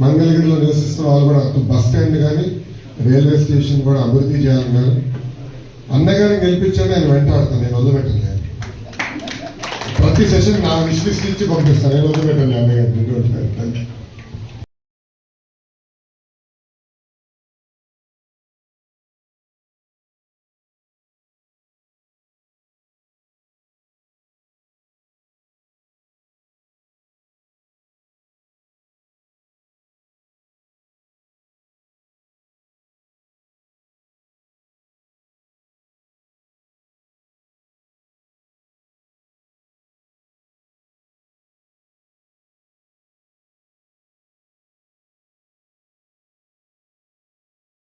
మంగళగిరిలో నివసిస్తున్న వాళ్ళు కూడా బస్ స్టాండ్ కానీ రైల్వే స్టేషన్ కూడా అభివృద్ధి చేయాలన్నారు. అన్నగారిని గెలిపించాను నేను వెంటాడతాను నేను వదిలిపెట్టలేదు ప్రతి సెషన్ నా విష్ లిస్ట్ ఇచ్చి పంపిస్తాను నేను వదిలిపెట్టాను అన్నగారిని